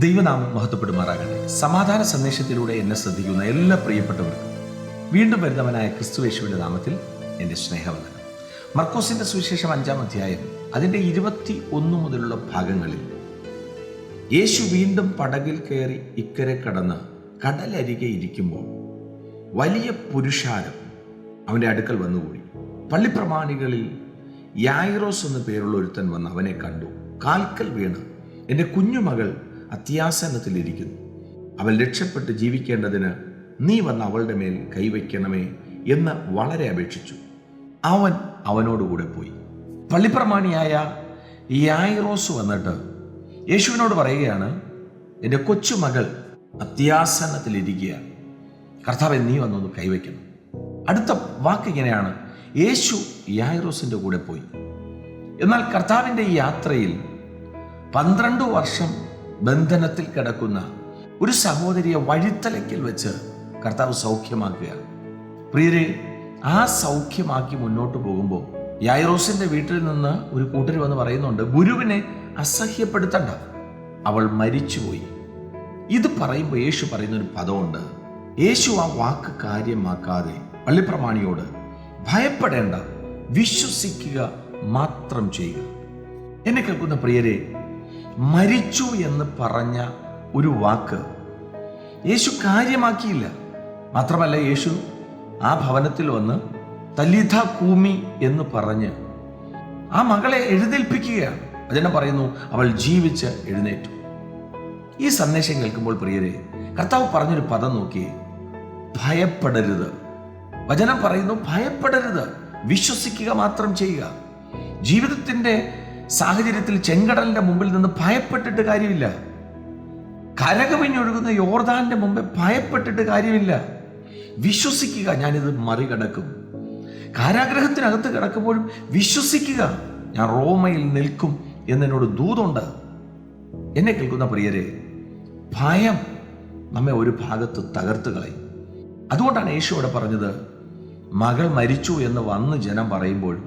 ദൈവനാമം മഹത്വപ്പെടുമാറാകട്ടെ. സമാധാന സന്ദേശത്തിലൂടെ എന്നെ ശ്രദ്ധിക്കുന്ന എല്ലാ പ്രിയപ്പെട്ടവർക്കും വീണ്ടും വരുന്നവനായ ക്രിസ്തുവേശുവിന്റെ നാമത്തിൽ എന്റെ സ്നേഹവന്ദനം. മർക്കോസിന്റെ സുവിശേഷം അഞ്ചാം അധ്യായം അതിന്റെ ഇരുപത്തി ഒന്ന് മുതലുള്ള ഭാഗങ്ങളിൽ യേശു വീണ്ടും പടകിൽ കയറി ഇക്കരെ കടന്ന് കടലരികെ ഇരിക്കുമ്പോൾ വലിയ പുരുഷാരം അവന്റെ അടുക്കൽ വന്നുകൂടി. പള്ളിപ്രമാണികളിൽ യായിറോസ് എന്ന് പേരുള്ള ഒരുത്തൻ വന്ന് അവനെ കണ്ടു. കാൽക്കൽ വീണ്. എന്റെ കുഞ്ഞുമകൾ അത്യാസനത്തിലിരിക്കുന്നു. അവൾ രക്ഷപ്പെട്ട് ജീവിക്കേണ്ടതിന് നീ വന്ന് അവളുടെ മേൽ കൈവയ്ക്കണമേ എന്ന് വളരെ അപേക്ഷിച്ചു. അവൻ അവനോടുകൂടെ പോയി. പള്ളിപ്രമാണിയായ യായിറോസ് വന്നിട്ട് യേശുവിനോട് പറയുകയാണ് എന്റെ കൊച്ചുമകൾ അത്യാസനത്തിലിരിക്കുകയാണ് കർത്താവെ നീ വന്നൊന്ന് കൈവയ്ക്കണം. അടുത്ത വാക്ക് ഇങ്ങനെയാണ്. യേശു യായിറോസിന്റെ കൂടെ പോയി. എന്നാൽ കർത്താവിന്റെ ഈ യാത്രയിൽ പന്ത്രണ്ട് വർഷം ബന്ധനത്തിൽ കിടക്കുന്ന ഒരു സഹോദരിയെ വഴിത്തലയ്ക്കൽ വെച്ച് കർത്താവ് സൗഖ്യമാക്കുകയാണ് പ്രിയരെ ആ സൗഖ്യമാക്കി മുന്നോട്ട് പോകുമ്പോൾ യായറോസിന്റെ വീട്ടിൽ നിന്ന് ഒരു കൂട്ടർ വന്ന് പറയുന്നുണ്ട് ഗുരുവിനെ അസഹ്യപ്പെടുത്തണ്ട. അവൾ മരിച്ചുപോയി. ഇത് പറയുമ്പോൾ യേശു പറയുന്ന ഒരു പദമുണ്ട് യേശു ആ വാക്ക് കാര്യമാക്കാതെ പള്ളിപ്രമാണിയോട് ഭയപ്പെടേണ്ട വിശ്വസിക്കുക മാത്രം ചെയ്യുക. എന്നെ കേൾക്കുന്ന പ്രിയരെ മരിച്ചു എന്ന് പറഞ്ഞ ഒരു വാക്ക് യേശു കാര്യമാക്കിയില്ല. മാത്രമല്ല യേശു ആ ഭവനത്തിൽ വന്ന് തലിത കൂമി എന്ന് പറഞ്ഞ് ആ മകളെ എഴുന്നേൽപ്പിക്കുകയാണ്. അതിനെ പറയുന്നു അവൾ ജീവിച്ച് എഴുന്നേറ്റു. ഈ സന്ദേശം കേൾക്കുമ്പോൾ പ്രിയരെ കർത്താവ് പറഞ്ഞൊരു പദം നോക്കി ഭയപ്പെടരുത്. വചനം പറയുന്നു ഭയപ്പെടരുത്. വിശ്വസിക്കുക മാത്രം ചെയ്യുക. ജീവിതത്തിന്റെ സാഹചര്യത്തിൽ ചെങ്കടലിന്റെ മുമ്പിൽ നിന്ന് ഭയപ്പെട്ടിട്ട് കാര്യമില്ല. കരകവിഞ്ഞൊഴുകുന്ന യോർദാന്റെ മുമ്പേ ഭയപ്പെട്ടിട്ട് കാര്യമില്ല. വിശ്വസിക്കുക ഞാനിത് മറികടക്കും. കാരാഗ്രഹത്തിനകത്ത് കിടക്കുമ്പോഴും വിശ്വസിക്കുക ഞാൻ റോമയിൽ നിൽക്കും എന്നോട് ദൂതുണ്ട്. എന്നെ കേൾക്കുന്ന പ്രിയരെ ഭയം നമ്മെ ഒരു ഭാഗത്ത് തകർത്ത് കളയും. അതുകൊണ്ടാണ് യേശുവിടെ പറഞ്ഞത് മകൾ മരിച്ചു എന്ന് വന്ന് ജനം പറയുമ്പോൾ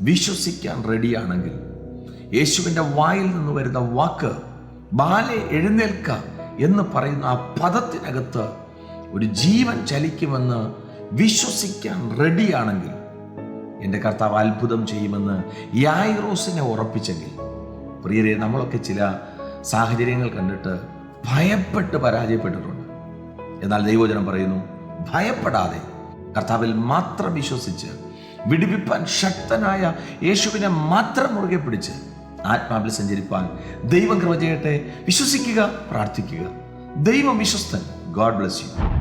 വിശ്വസിക്കാൻ റെഡിയാണെങ്കിൽ യേശുവിന്റെ വായിൽ നിന്ന് വരുന്ന വാക്ക് ബാലെ എഴുന്നേൽക്ക എന്ന് പറയുന്ന ആ പദത്തിനകത്ത് ഒരു ജീവൻ ചലിക്കുമെന്ന് വിശ്വസിക്കാൻ റെഡിയാണെങ്കിൽ എന്റെ കർത്താവ് അത്ഭുതം ചെയ്യുമെന്ന് യായിറോസിനെ ഉറപ്പിച്ചെങ്കിൽ പ്രിയരെ നമ്മളൊക്കെ ചില സാഹചര്യങ്ങൾ കണ്ടിട്ട് ഭയപ്പെട്ട് പരാജയപ്പെട്ടിട്ടുണ്ട്. എന്നാൽ ദൈവജനം പറയുന്നു ഭയപ്പെടാതെ കർത്താവിൽ മാത്രം വിശ്വസിച്ച് വിടിവിപ്പാൻ ശക്തനായ യേശുവിനെ മാത്രം മുറുകെ പിടിച്ച് ആത്മാവിൽ സഞ്ചരിപ്പാൻ ദൈവം കൃപ ചെയ്യട്ടെ. വിശ്വസിക്കുക പ്രാർത്ഥിക്കുക. ദൈവം വിശ്വസ്തൻ. God bless you